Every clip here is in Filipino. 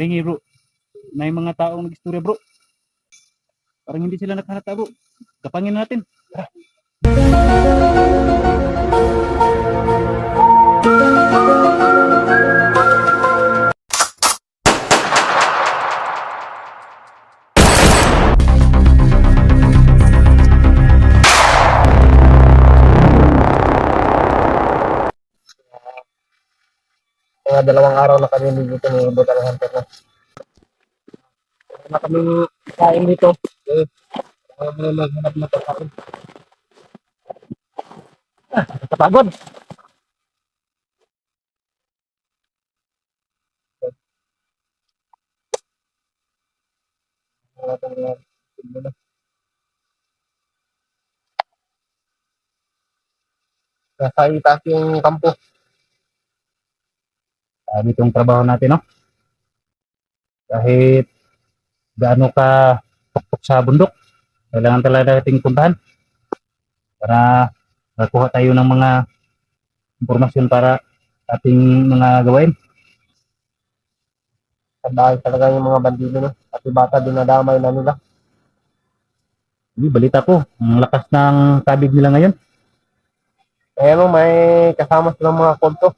Ringi bro. May mga taong nag-istorya bro. Parang hindi sila nakahalata bro. Kapangin natin. Mga dalawang araw na kami dito ni Butal Hunter na. Wala na kami kain dito. Eh, kaya mo maghanap na pagkain. Ah, kapagod. Wala kang na. Nasa itaas yung kampo. Sabi itong trabaho natin no. Kahit gaano ka tuktok sa bundok, kailangan talaga nating puntahan para makakuha tayo ng mga impormasyon para ating mga gawain. Dahil talaga yung mga bandido. At yung bata dinadamay na nila. Hindi, balita ko, ang lakas ng kabig nila ngayon. Kaya mo may kasama silang mga kulto.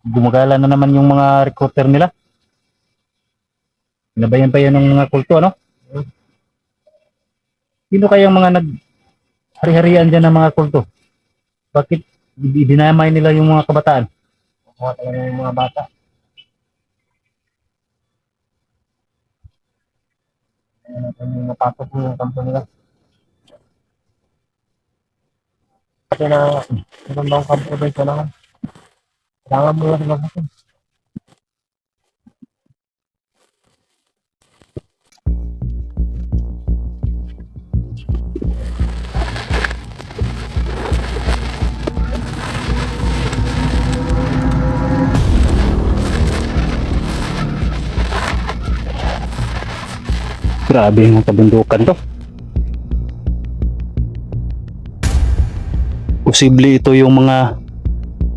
Gumagala na naman yung mga recruiter nila. Sinabayan pa yan ng mga kulto, ano? Sino kayang mga nag hari-harian dyan ng mga kulto? Bakit di- dinamay nila yung mga kabataan? Mga talaga yung mga bata. Kaya natin yung napasok yung kampo nila. Kasi na magandang kampo doon kailangan. Kailangan mo lang mag-hasin. Grabe yung kabundukan to. Posible ito yung mga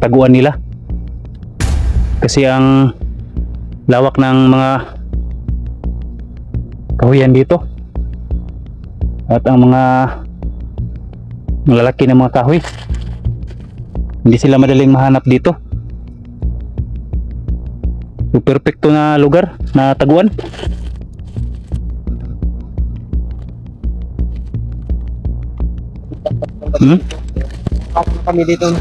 taguan nila. Kasi ang lawak ng mga kahuyan dito. At ang mga malalaki ng mga kahoy. Hindi sila madaling mahanap dito. So, perfecto na lugar na taguan. Hmm? Kami dito.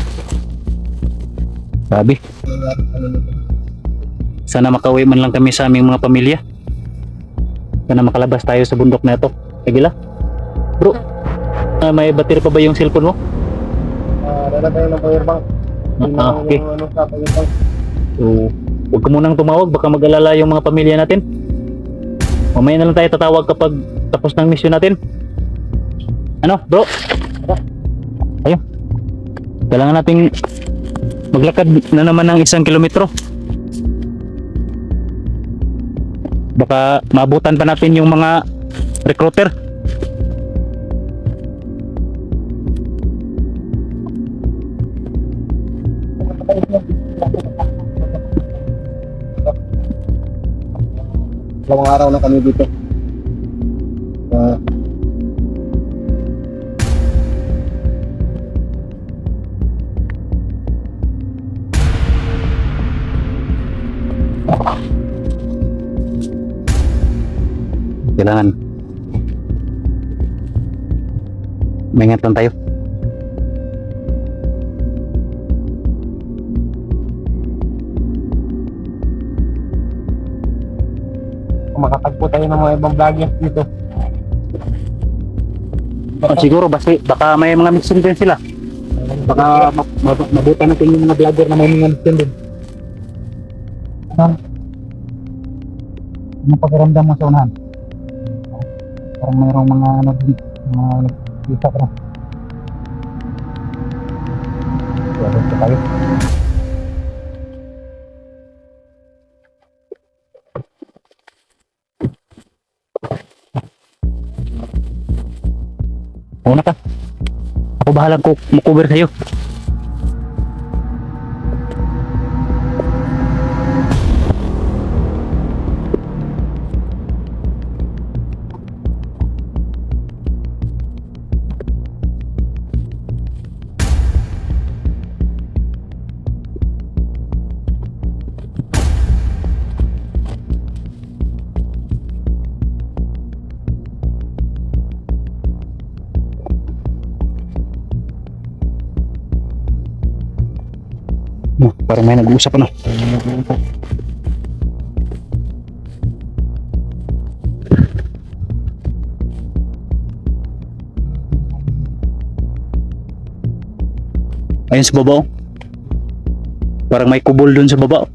Sabi. Sana makauwi man lang kami sa aming mga pamilya. Sana makalabas tayo sa bundok na ito. Agila? Bro, ah, may battery pa ba yung cellphone mo? Ah, dala tayo ng power bank. Ah, okay. yung Ano, sa power bank. So, huwag ka munang tumawag. Baka mag-alala yung mga pamilya natin. Mamaya na lang tayo tatawag kapag tapos ng mission natin. Ano, bro? Ayun. Kailangan nating maglakad na naman ng isang kilometro. Baka maabutan pa natin yung mga recruiter. Dalawang araw na kami dito. Kailangan maingat lang tayo. makatagpo tayo ng mga ibang vloggers dito. Oh, siguro basta baka may mga mission din sila. Baka ma- ma- mabutan natin yung mga vlogger na may mga mission din. Ano? Anong pakiramdam mo sa unahan? Parang mayroong mga ano din, mga nagkita ka na. Doon pa tayo. Una ka. Ako bahala ko makover sa'yo. Parang may nag-uusap ano. Ayun sa baba oh. Parang may kubol dun sa baba.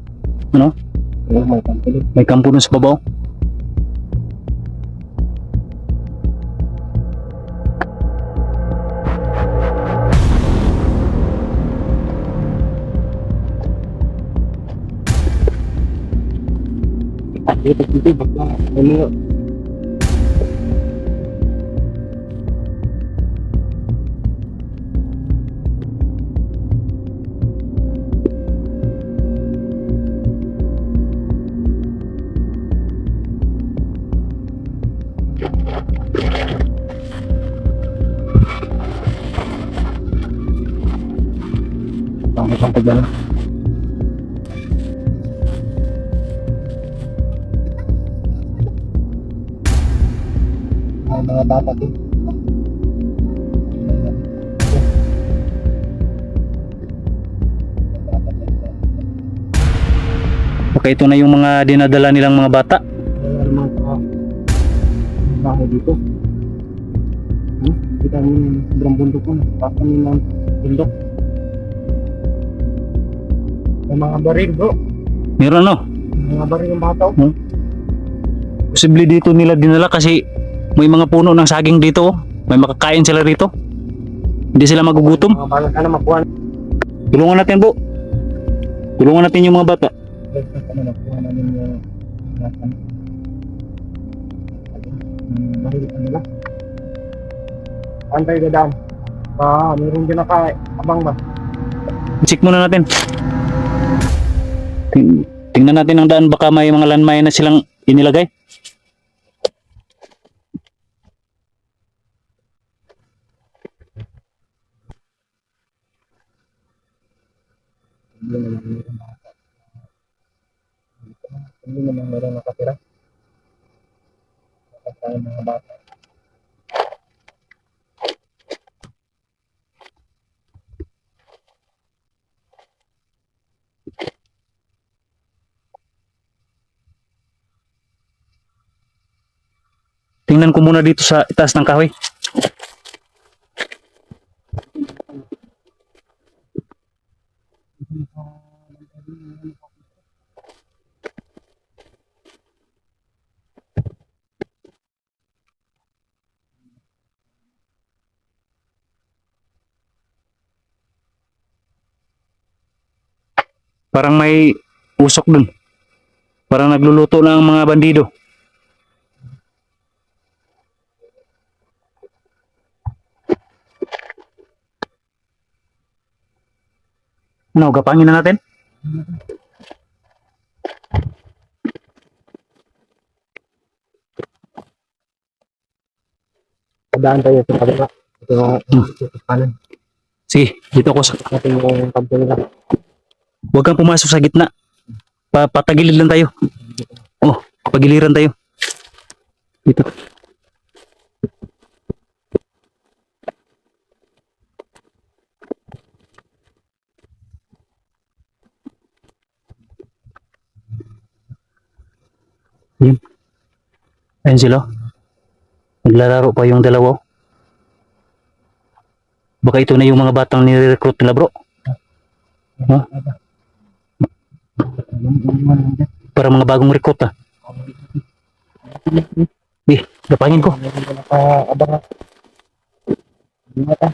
Ano? May kampo dun sa baba oh. Dito, dito, baka, ano, Pangit ang pagdala. May mga bata din. Baka ito na yung mga dinadala nilang mga bata. Wala naman sa bahay dito. Hmm? Kita mo yung sobrang bundok ko. Baka ng bundok. May mga baril bro. Meron no? May mga baril yung bata. oh. Posible dito nila dinala kasi may mga puno ng saging dito. oh. May makakain sila rito. Hindi sila magugutom. Mga bala ka na makuha. Tulungan natin po. Tulungan natin yung mga bata. Antay ka dam. Ah, meron din naka abang ba? Check muna natin. Ting tingnan natin ang daan baka may mga landmine na silang inilagay. Tingnan ko muna dito sa itaas ng kahoy. Parang may usok dun. Parang nagluluto na ang mga bandido. Ano, gapangin na natin? Padaan tayo sa kabila. Ito yung sa kanan. Sige, dito ako sa... Natin yung kampo nila. Huwag kang pumasok sa gitna. Pa patagilid lang tayo. Oh, pagiliran tayo. Dito. Yun. Ayun sila. Naglalaro pa yung dalawa. Baka ito na yung mga batang nire-recruit nila bro. Ha? Para mga bagong recruit ah. Eh, gapangin ko. Meron din naka-abang. Hindi na ta.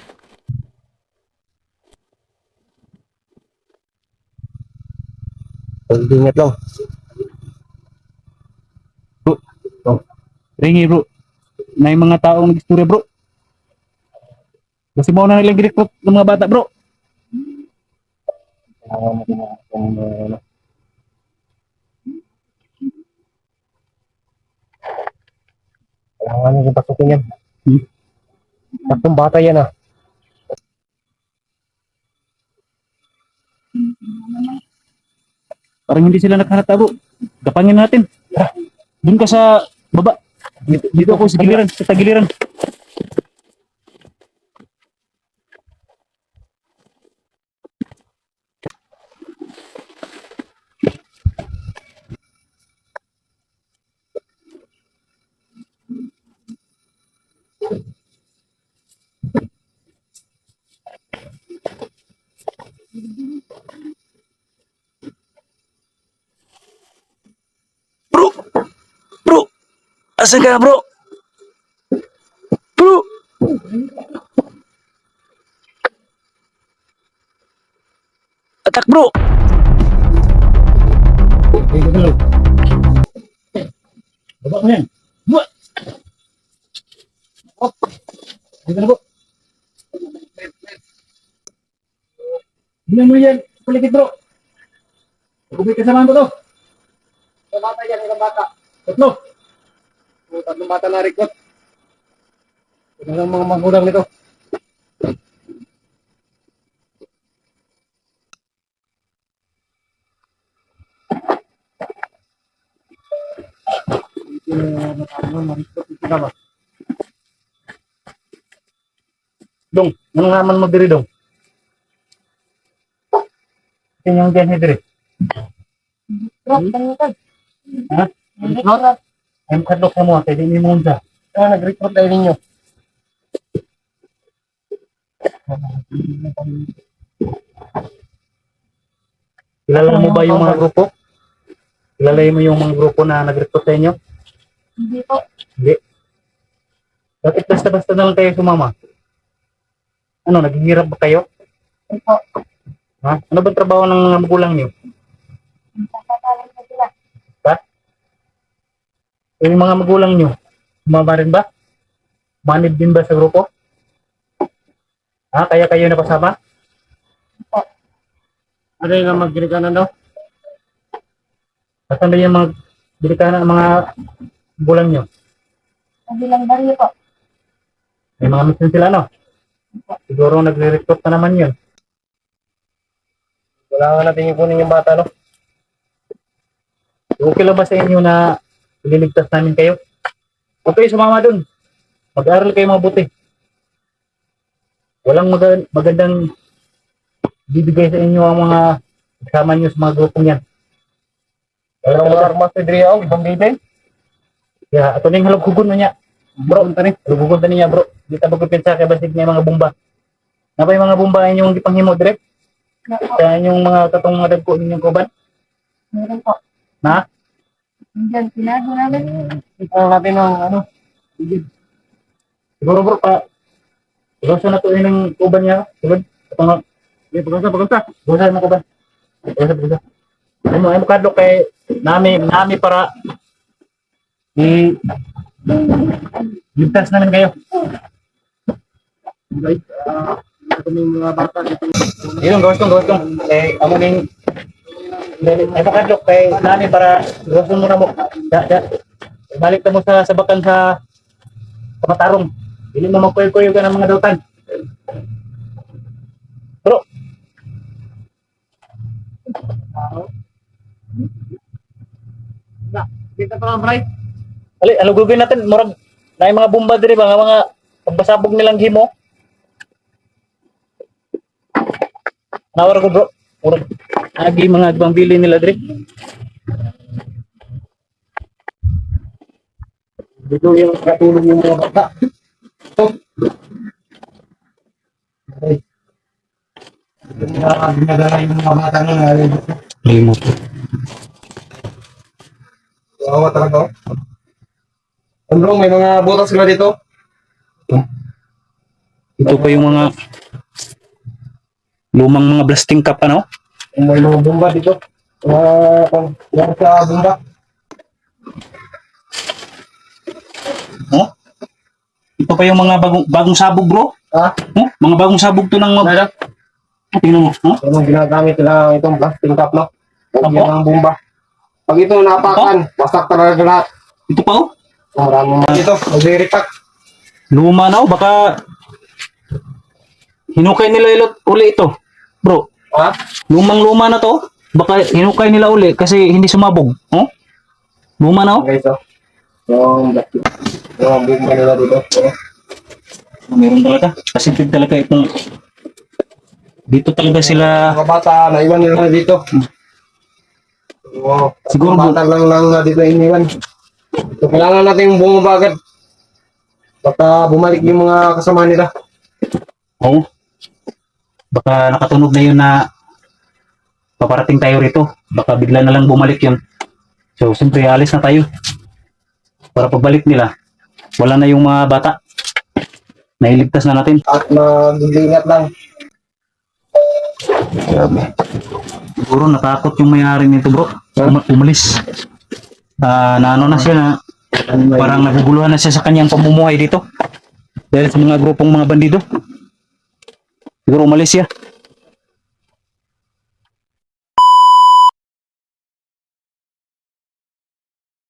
Pag-ingat lang. Ringi bro. Na yung mga taong istorya bro. Kasi mo na nilang recruit ng mga bata bro. Kailangan mo na kung ano. Kailangan din pasukin yan. Hmm. Tatlong bata yan ah. Parang hindi sila naghalata bro. Gapangin natin. Doon ka sa baba. Dito, dito ako sa giliran, sa tagiliran. Bro! Bro! Asan ka, bro? Bro! Atak, bro! Bilang mo yan. Paligid, bro. Pagkubay kasamahan ko to. Sa bata yan, ilang bata. Tatlo. O, tatlong bata na record. Ito lang mga magulang nito. Ito natalo, ma-record ito na ba? Dong, ano nga man mo diri, dong? Yung diyan, diri. Rock, tangitan. Ha? Nag-recruit. Ay, makadlok na mo, kaya di mo muna. Ah, nag-recruit tayo ninyo. Kilala mo ba yung mga grupo? Kilala mo yung mga grupo na nag-recruit sa inyo? Hindi po. Hindi. Bakit basta-basta na lang kayo sumama? Ano, naghihirap ba kayo? Hindi po. Ha? Ano ba trabaho ng mga magulang niyo? Nagsasasalan na sila. Yung mga magulang niyo, sumama rin ba? Manid din ba sa grupo? Ha? Kaya kayo napasama? Ano yung mag-girikanan daw? Asan ba yung mga delikana ng mga magulang niyo? Kabilang baryo po. May mga mission sila, no? Siguro nagre-recruit na naman yun. Kailangan natin ipunin yung bata, no? Okay lang ba sa inyo na ililigtas namin kayo? Okay, sumama dun. Mag-aral kayo mabuti. Walang maga- magandang bibigay sa inyo ang mga kasama nyo sa mga grupong yan. Walang mga armas sa Driaw, ibang bibig. Kaya ato na yung halughugon na niya. Bro, halughugon na niya bro. Di ta magpipinsa kay basig niya mga bomba. Na yung mga bomba inyong gipanghimo direct. Sa inyong mga katong mga dagko ninyong kuban. Meron po. Na? Diyan, tinago namin. Ito natin ng ano. Siguro bro pa. Siguro sa nato yung kuban niya. Katong nga. May pagkasa, pagkasa. Busa mo kuban. Busa busa. Ay mo ay mo kadlok kay nami nami para i ligtas namin kayo. Guys, ah, ito yung mga bata dito. Yun, gawin kong gawin kong. Eh, amo ning ay makadlok kay nani para gawin mo na mo. Da, da. Balik mo sa sabakan sa sa matarong. Dili mo magkuyo-kuyo ka ng mga dautan. Bro, Dito pa lang, Bray. ali, ano gagawin natin? Murag, na mga bomba diri ba nga mga pagbasabog nilang himo. Nawar ko bro. Murag, agi mga agbang bili nila diri. Dito yung katulong yung mga bata. Okay. Mga ginagala yung mga bata na nga. Limo. Wawa talaga. oh. Androng, may mga butas sila dito. Ito pa yung mga lumang mga blasting cup ano? May mga bomba dito. Pang yan sa bomba. Oh? Ito pa yung mga bagong bagong sabog bro. Ha? Oh? Mga bagong sabog to ng mga Ano? tingnan mo. Oh? Ano ginagamit nila itong plastic cup, no? Lagyan Apo? ng bomba. Pag ito napakan, wasak talaga lahat. Ito pa oh. Maraming mga dito, magre-repack. Luma na oh. Baka hinukay nila ilot uli ito. Bro, Ha? lumang luma na to. Baka hinukay nila uli kasi hindi sumabog. Oh? Luma na oh. Okay, so. Yung. Yung bomba nila dito. Oh. Meron talaga. Kasi talaga itong dito talaga sila Mga bata, naiwan nila dito. Wow. Siguro bata lang lang na dito iniwan. So, kailangan natin yung bumaba agad. Baka bumalik yung mga kasama nila. Oo. Baka nakatunog na yun na paparating tayo rito. Baka bigla na lang bumalik yun. So, siyempre, alis na tayo. Para pagbalik nila, wala na yung mga bata. Nailigtas na natin. At mag-ingat lang. Siguro natakot yung may-ari nito bro. Um- umalis. Ah, na ano na siya na parang naguguluhan na siya sa kanyang pamumuhay dito. Dahil sa mga grupong mga bandido. Siguro umalis siya.